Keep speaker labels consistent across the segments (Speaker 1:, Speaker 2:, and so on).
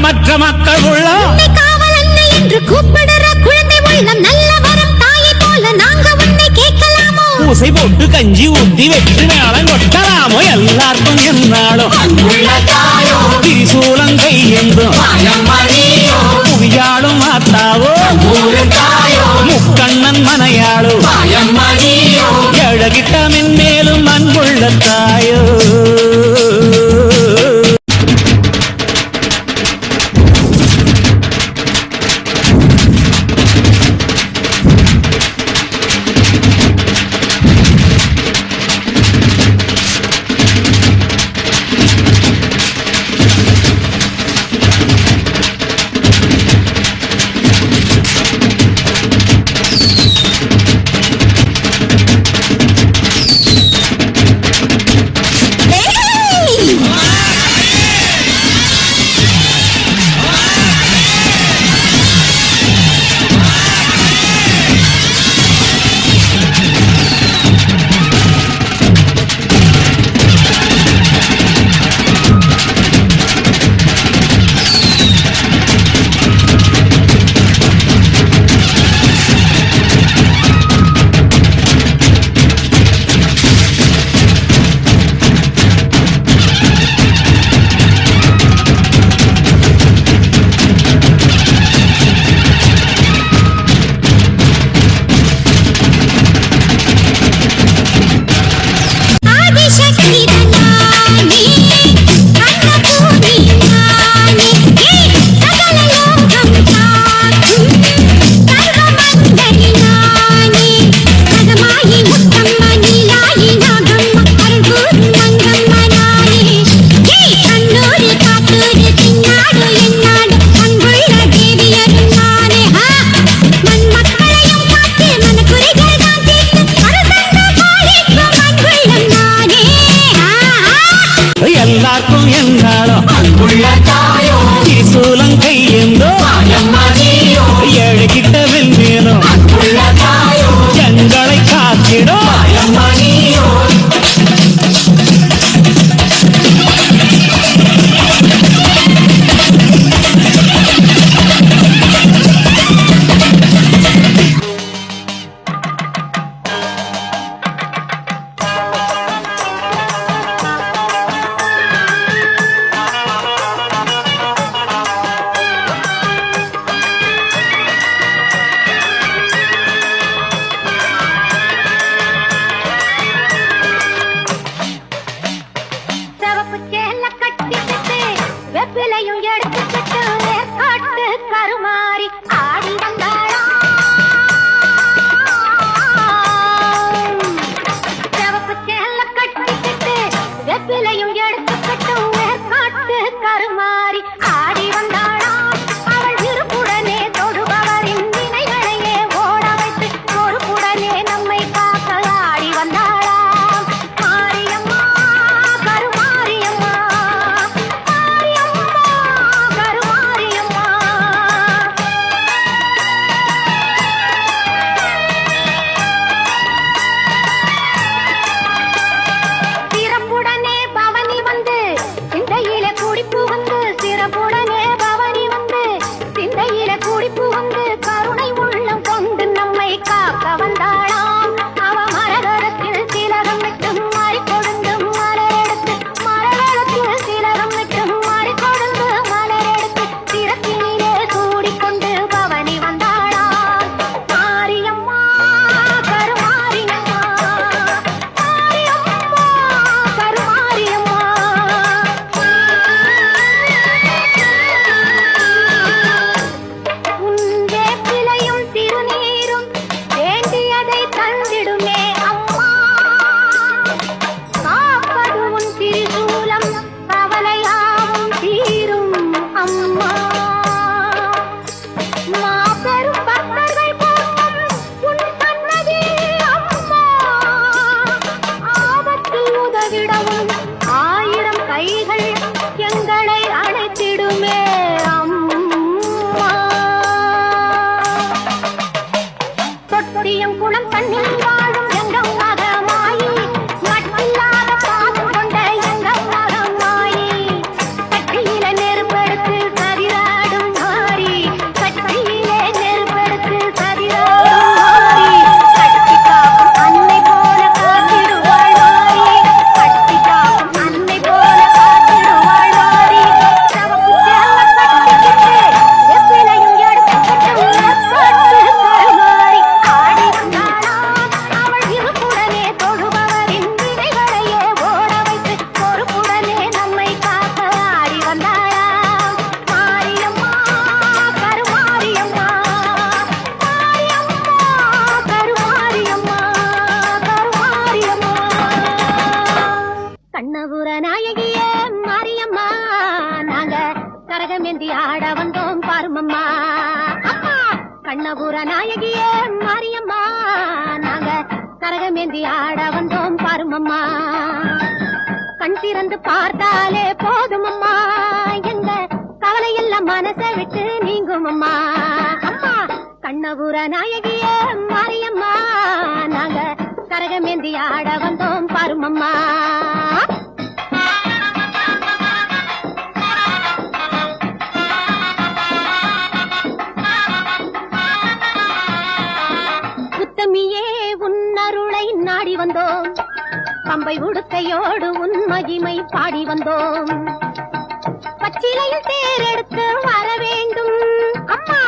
Speaker 1: தரமற்ற மக்கள் உள்ளம்
Speaker 2: என்று கூப்பிடுற குழந்தை உள்ளம் நல்ல வரம் தாயை போல நாங்க உன்னை கேட்கலாமோ?
Speaker 1: ஊசை போட்டு கஞ்சி ஊத்தி வெற்றி மேளம் கொட்டலாமோ? எல்லாருக்கும் என்னாலும் திரிசூலங்கை என்றும் புவியாளும் ஆத்தாவோ முக்கண்ணன் மனையாளோ? எழுகிட்ட மேலும் அன்புள்ள தாயோ? அம்மா கண் திறந்து பார்த்தாலே போதுமம்மா. எங்க கவலை எல்லாம் மனசை விட்டு நீங்கும் அம்மா அம்மா கண்ணபுர நாயகிய மாரியம்மா. நாங்க கரகமேந்தி ஆட வந்தோம் பாருமம்மா. பம்பை உடுக்கையோடு உன் மகிமை பாடி வந்தோம். பச்சிலையில் தேரெடுத்து வர வேண்டும். அம்மா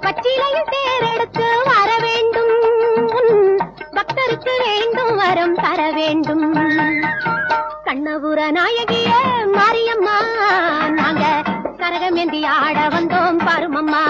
Speaker 1: பச்சிலையில் தேரெடுத்து வர வேண்டும். உன் பக்தருக்கு வேண்டும் வரம் தர வேண்டும். கண்ணபுர நாயகிய மாரியம்மா நாங்க கரகமேந்தி ஆட வந்தோம் பருமம்மா.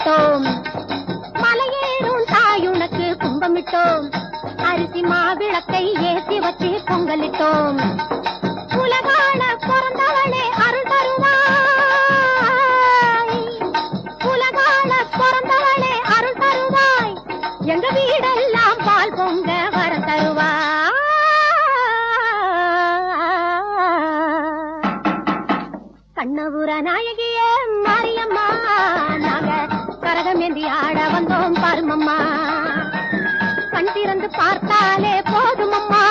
Speaker 1: கும்பமிட்டோம் மலையேறும் தாயுனக்கு கும்பமிட்டோம். அரிசி மாவிளக்கை ஏற்றி வச்சு பொங்கலிட்டோம். உலகான பிறந்தவளே அருள் தருவாய். உலகான பிறந்தவளே அருள் தருவாய். எங்க வீடெல்லாம் பால் பொங்க வர தருவாய். கண்ணபுர நாயகி கரகமேந்தி ஆட வந்தோம் பாருமம்மா. கண் திறந்து பார்த்தாலே போதுமம்மா.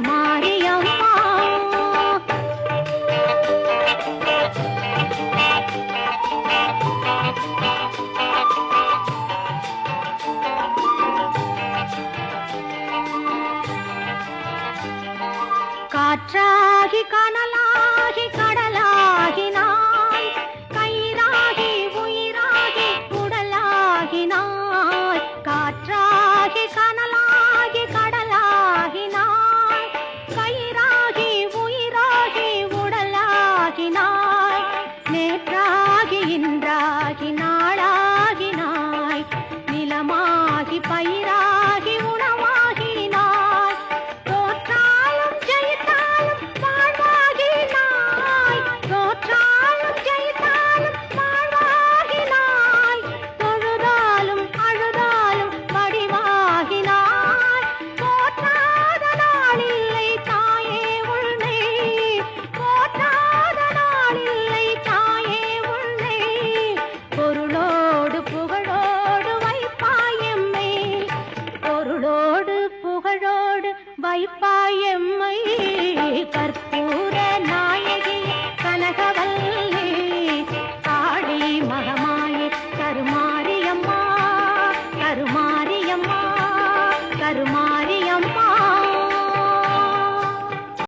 Speaker 1: மாறி